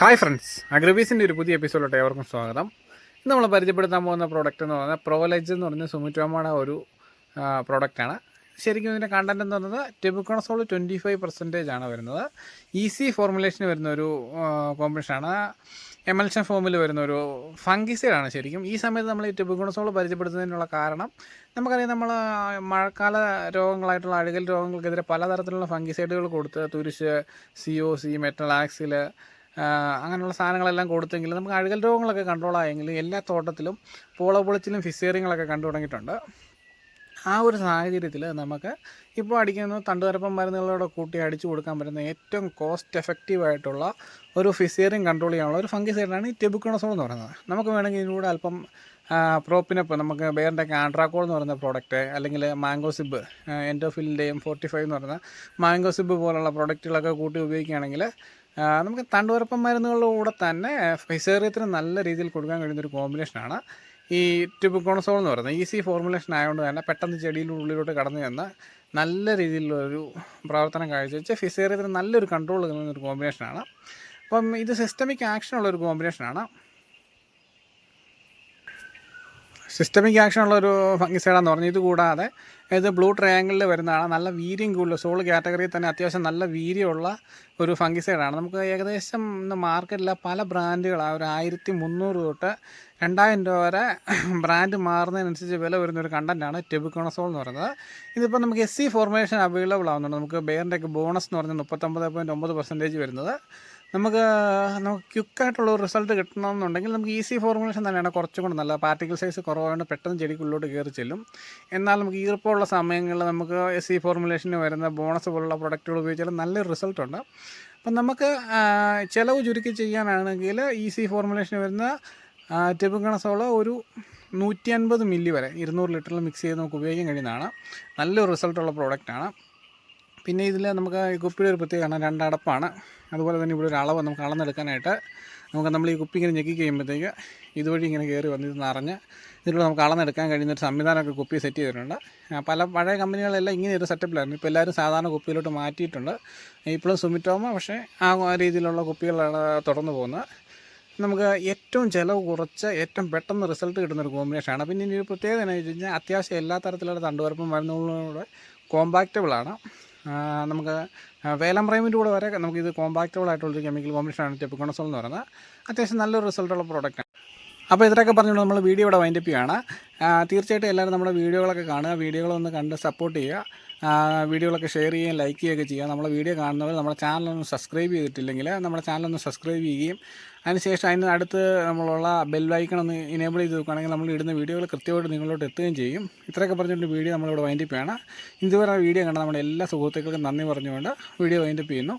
Hi friends അഗ്രബീസിന്റെ ഒരു പുതിയ എപ്പിസോഡിലോട്ട് ഏവർക്കും സ്വാഗതം. ഇന്ന് നമ്മൾ പരിചയപ്പെടുത്താൻ പോകുന്ന പ്രോഡക്റ്റ് എന്ന് പറഞ്ഞാൽ പ്രോലജ് എന്ന് പറഞ്ഞ സുമിറ്റോമയുടെ ഒരു പ്രോഡക്റ്റാണ് ശരിക്കും ഇതിന്റെ കണ്ടന്റ് എന്ന് പറയുന്നത് ടെബുക്കോണസോൾ ട്വന്റി ഫൈവ് പെർസെന്റേജ് ആണ് വരുന്നത്. ഈസി ഫോർമുലേഷന് വരുന്ന ഒരു കോമ്പിനേഷനാണ് എമൽഷൻ ഫോമിൽ വരുന്ന ഒരു ഫംഗിസൈഡാണ് ശരിക്കും. ഈ സമയത്ത് നമ്മൾ ഈ ടെബുക്കോണസോൾ പരിചയപ്പെടുത്തുന്നതിനുള്ള കാരണം നമുക്കറിയാം നമ്മൾ മഴക്കാല രോഗങ്ങളായിട്ടുള്ള അഴുകൽ രോഗങ്ങൾക്കെതിരെ പലതരത്തിലുള്ള ഫംഗിസൈഡുകൾ കൊടുത്ത് തുരിശ് സി ഒ സി മെറ്റലാക്സിൽ അങ്ങനെയുള്ള സാധനങ്ങളെല്ലാം കൊടുത്തെങ്കിൽ നമുക്ക് അഴുകൽ രോഗങ്ങളൊക്കെ കൺട്രോൾ ആയെങ്കിൽ എല്ലാ തോട്ടത്തിലും പോള പൊളിച്ചിലും ഫിസേറിയങ്ങളൊക്കെ കണ്ടു തുടങ്ങിയിട്ടുണ്ട്. ആ ഒരു സാഹചര്യത്തിൽ നമുക്ക് ഇപ്പോൾ അടിക്കുന്ന തണ്ടുവരപ്പം മരുന്നുകളോട് കൂട്ടി അടിച്ചു കൊടുക്കാൻ പറ്റുന്ന ഏറ്റവും കോസ്റ്റ് എഫക്റ്റീവ് ആയിട്ടുള്ള ഒരു ഫിസേറിയം കൺട്രോൾ ചെയ്യാനുള്ള ഒരു ഫംഗിസൈഡാണ് ഈ ടെബുക്കണസോൾ എന്ന് പറയുന്നത്. നമുക്ക് വേണമെങ്കിൽ ഇതിലൂടെ അല്പം പ്രോപ്പിനപ്പ് നമുക്ക് ബേറിന്റെ ആൻഡ്രാക്കോൾ എന്ന് പറയുന്ന പ്രോഡക്റ്റ് അല്ലെങ്കിൽ മാംഗോ സിബ് എൻഡോഫിലിന്റെയും ഫോർട്ടി ഫൈവ് എന്ന് പറയുന്ന മാംഗോ സിബ് പോലുള്ള പ്രോഡക്റ്റുകളൊക്കെ കൂട്ടി ഉപയോഗിക്കുകയാണെങ്കിൽ നമുക്ക് തണ്ടുവരപ്പം മരുന്നുകളുടെ കൂടെ തന്നെ ഫിസേറിയത്തിന് നല്ല രീതിയിൽ കൊടുക്കാൻ കഴിയുന്ന ഒരു കോമ്പിനേഷനാണ് ഈ ട്യൂബ്കോണസോൾ എന്ന് പറയുന്നത്. ഈസി ഫോർമുലേഷൻ ആയതുകൊണ്ട് തന്നെ പെട്ടെന്ന് ചെടിയുടെ ഉള്ളിലോട്ട് കടന്നു ചെന്ന് നല്ല രീതിയിലുള്ളൊരു പ്രവർത്തനം കാഴ്ചവെച്ച് ഫിസേറിയത്തിന് നല്ലൊരു കൺട്രോൾ നൽകുന്ന ഒരു കോമ്പിനേഷനാണ് അപ്പം ഇത് സിസ്റ്റമിക് ആക്ഷൻ ഉള്ള ഒരു കോമ്പിനേഷനാണ് സിസ്റ്റമിക് ആക്ഷൻ ഉള്ള ഒരു ഫംഗിസൈഡാന്ന് പറഞ്ഞു. ഇത് കൂടാതെ ഇത് ബ്ലൂ ട്രയാങ്കിളിൽ വരുന്നതാണ്. നല്ല വീര്യം കൂടുതൽ. സോൾ കാറ്റഗറിയിൽ തന്നെ അത്യാവശ്യം നല്ല വീര്യമുള്ള ഒരു ഫംഗിസൈഡാണ്. നമുക്ക് ഏകദേശം ഇന്ന് മാർക്കറ്റിലെ പല ബ്രാൻഡുകൾ ഒരു ആയിരത്തി മുന്നൂറ് തൊട്ട് രണ്ടായിരം രൂപ വരെ ബ്രാൻഡ് മാറുന്നതിനനുസരിച്ച് വില വരുന്ന ഒരു കണ്ടന്റാണ് ടെബിക്കോണസോൾ എന്ന് പറയുന്നത്. ഇതിപ്പോൾ നമുക്ക് എസ് സി ഫോർമേഷൻ അവൈലബിൾ ആവുന്നുണ്ട്. നമുക്ക് ബെയറിന്റെയൊക്കെ ബോണസ് എന്ന് പറഞ്ഞാൽ മുപ്പത്തൊമ്പത് പോയിന്റ് ഒമ്പത് പെർസെന്റേജ് വരുന്നത്. നമുക്ക് നമുക്ക് ക്യുക്കായിട്ടുള്ള റിസൾട്ട് കിട്ടണമെന്നുണ്ടെങ്കിൽ നമുക്ക് ഈസി ഫോർമുലേഷൻ തന്നെയാണ് കുറച്ചും കൂടെ നല്ലത്. പാർട്ടിക്കിൾ സൈസ് കുറവായതുകൊണ്ട് പെട്ടെന്ന് ചെടിക്കുള്ളിലോട്ട് കയറി ചെല്ലും. എന്നാൽ നമുക്ക് ഈർപ്പമുള്ള സമയങ്ങളിൽ നമുക്ക് എസ് സി ഫോർമുലേഷന് വരുന്ന ബോണസ് പോലുള്ള പ്രൊഡക്റ്റുകൾ ഉപയോഗിച്ചാൽ നല്ലൊരു റിസൾട്ട് ഉണ്ട് അപ്പം നമുക്ക് ചിലവ് ചുരുക്കി ചെയ്യാനാണെങ്കിൽ ഈസി ഫോർമുലേഷൻ വരുന്ന ടെബുക്കണസോൾ ഒരു നൂറ്റി അൻപത് മില്ലി വരെ ഇരുന്നൂറ് ലിറ്ററിൽ മിക്സ് ചെയ്ത് നമുക്ക് ഉപയോഗിക്കാൻ കഴിയുന്നതാണ്. നല്ലൊരു റിസൾട്ടുള്ള പ്രോഡക്റ്റാണ്. പിന്നെ ഇതിൽ നമുക്ക് കുപ്പിയുടെ ഒരു പ്രത്യേകമാണ് രണ്ടടപ്പാണ്. അതുപോലെ തന്നെ ഇവിടെ ഒരു അളവ് നമുക്ക് അളന്നെടുക്കാനായിട്ട് നമുക്ക് നമ്മൾ ഈ കുപ്പി ഇങ്ങനെ ഞെക്കി കഴിയുമ്പോഴത്തേക്ക് ഇതുവഴി ഇങ്ങനെ കയറി വന്ന് ഇത് നിറഞ്ഞ് ഇതിലൂടെ നമുക്ക് അളന്നെടുക്കാൻ കഴിയുന്ന ഒരു സംവിധാനമൊക്കെ കുപ്പി സെറ്റ് ചെയ്തിട്ടുണ്ട്. പല പഴയ കമ്പനികളെല്ലാം ഇങ്ങനെ ഒരു സെറ്റപ്പിലായിരുന്നു. ഇപ്പോൾ എല്ലാവരും സാധാരണ കുപ്പിയിലോട്ട് മാറ്റിയിട്ടുണ്ട്. ഇപ്പോഴും സുമിറ്റോമ പക്ഷേ ആ രീതിയിലുള്ള കുപ്പികളാണ് തുടർന്ന് പോകുന്നത്. നമുക്ക് ഏറ്റവും ചിലവ് കുറച്ച് ഏറ്റവും പെട്ടെന്ന് റിസൾട്ട് കിട്ടുന്ന ഒരു കോമ്പിനേഷനാണ്. പിന്നെ ഇനി ഒരു പ്രത്യേകത എന്ന് വെച്ച് കഴിഞ്ഞാൽ അത്യാവശ്യം എല്ലാ തരത്തിലുള്ള തണ്ടുവരപ്പും മരുന്നുകളോട് കോമ്പാക്റ്റബിളാണ് നമുക്ക് വേലം പ്രൈമിന്റെ കൂടെ വരെ നമുക്കിത് കോമ്പാക്റ്റബിൾ ആയിട്ടുള്ളൊരു കെമിക്കൽ കോമ്പിനേഷനാണ് ടെപ്പിക്കോണസോൾ എന്ന് പറയുന്നത്. അത്യാവശ്യം നല്ലൊരു റിസൾട്ടുള്ള പ്രോഡക്റ്റാണ് അപ്പോൾ ഇത്രയൊക്കെ പറഞ്ഞുകൊണ്ട് നമ്മൾ വീഡിയോ ഇവിടെ വൈൻഡപ്പ് ചെയ്യുകയാണ് തീർച്ചയായിട്ടും എല്ലാവരും നമ്മുടെ വീഡിയോകളൊക്കെ കാണുക. വീഡിയോകളൊന്ന് കണ്ട് സപ്പോർട്ട് ചെയ്യുക. വീഡിയോകളൊക്കെ ഷെയർ ചെയ്യുകയും ലൈക്ക് ചെയ്യുകയൊക്കെ ചെയ്യുക. നമ്മളെ വീഡിയോ കാണുന്നവർ നമ്മുടെ ചാനലൊന്ന് സബ്സ്ക്രൈബ് ചെയ്തിട്ടില്ലെങ്കിൽ നമ്മുടെ ചാനലൊന്ന് സബ്സ്ക്രൈബ് ചെയ്യുകയും അതിനുശേഷം അതിന് അടുത്ത് നമ്മളുള്ള ബെൽ ഐക്കൺ ഒന്ന് ഇനേബിൾ ചെയ്ത് നോക്കുകയാണെങ്കിൽ നമ്മൾ ഇടുന്ന വീഡിയോകൾ കൃത്യമായിട്ട് നിങ്ങളോട്ട് എത്തുകയും ചെയ്യും. ഇത്രയൊക്കെ പറഞ്ഞുകൊണ്ട് വീഡിയോ നമ്മളിവിടെ വൈൻഡപ്പ് ചെയ്യണം. ഇതുവരെ വീഡിയോ കണ്ട നമ്മുടെ എല്ലാ സുഹൃത്തുക്കൾക്കും നന്ദി പറഞ്ഞുകൊണ്ട് വീഡിയോ വൈൻഡപ്പ് ചെയ്യുന്നു.